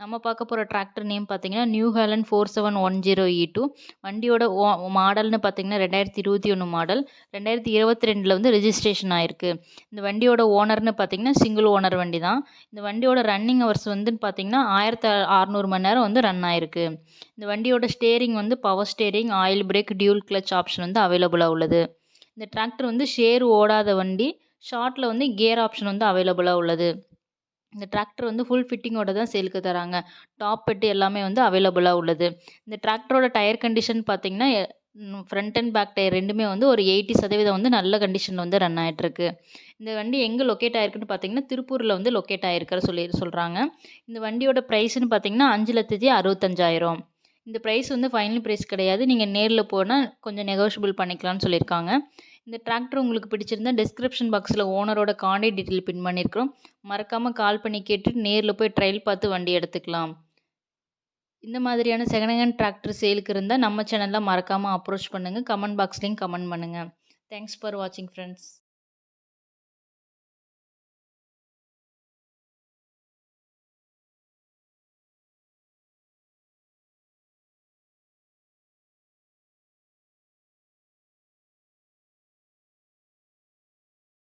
நம்ம பார்க்க போகிற டிராக்டர் நேம் பார்த்தீங்கன்னா New Holland four seven one zero E two வண்டியோட ஓ மாடல்னு பார்த்தீங்கன்னா ரெண்டாயிரத்தி இருபத்தி ஒன்று மாடல் ரெண்டாயிரத்தி இருபத்தி ரெண்டில் வந்து ரெஜிஸ்ட்ரேஷன் ஆயிருக்கு. இந்த வண்டியோட ஓனர்னு பார்த்தீங்கன்னா சிங்கிள் ஓனர் வண்டி தான் இந்த வண்டியோட ரன்னிங் ஹவர்ஸ் வந்து பார்த்தீங்கன்னா ஆயிரத்தி அறநூறு மணி நேரம் வந்து ரன் ஆயிருக்கு. இந்த வண்டியோட ஸ்டேரிங் வந்து power steering oil brake dual clutch option வந்து அவைலபிளாக உள்ளது. இந்த டிராக்டர் வந்து ஷேர் ஓடாத வண்டி ஷார்ட்டில் வந்து கியர் ஆப்ஷன் வந்து அவைலபிளாக உள்ளது. இந்த டிராக்டர் வந்து ஃபுல் ஃபிட்டிங்கோட தான் சேலுக்கு தராங்க. டாப் பெட்டு எல்லாமே வந்து அவைலபிளாக உள்ளது. இந்த டிராக்டரோட டயர் கண்டிஷன் பார்த்தீங்கன்னா ஃப்ரண்ட் அண்ட் பேக் டயர் ரெண்டுமே வந்து ஒரு எயிட்டி சதவீதம் வந்து நல்ல கண்டிஷனில் வந்து ரன் ஆகிட்டுருக்கு இந்த வண்டி எங்கே லொக்கேட் ஆயிருக்குன்னு பார்த்தீங்கன்னா திருப்பூரில் வந்து லொக்கேட் ஆயிருக்கிற சொல்லி சொல்கிறாங்க இந்த வண்டியோட ப்ரைஸ்னு பார்த்தீங்கன்னா அஞ்சு லட்சத்தி அறுபத்தஞ்சாயிரம். இந்த ப்ரைஸ் வந்து ஃபைனல் ப்ரைஸ் கிடையாது. நீங்கள் நேரில் போனால் கொஞ்சம் நெகோஷியபிள் பண்ணிக்கலாம்னு சொல்லியிருக்காங்க. இந்த டிராக்டர் உங்களுக்கு பிடிச்சிருந்தா டிஸ்கிரிப்ஷன் பாக்ஸில் ஓனரோட காண்டாக்ட் டீட்டெயில் பின் பண்ணியிருக்கிறோம் மறக்காமல் கால் பண்ணி கேட்டுட்டு நேரில் போய் ட்ரையல் பார்த்து வண்டி எடுத்துக்கலாம். இந்த மாதிரியான செகண்ட் ஹேண்ட் டிராக்டர் சேலுக்கு இருந்தால் நம்ம சேனலில் மறக்காமல் அப்ரோச் பண்ணுங்கள் கமெண்ட் பாக்ஸ்லேயும் கமெண்ட் பண்ணுங்கள் தேங்க்ஸ் ஃபார் வாட்சிங் ஃப்ரெண்ட்ஸ்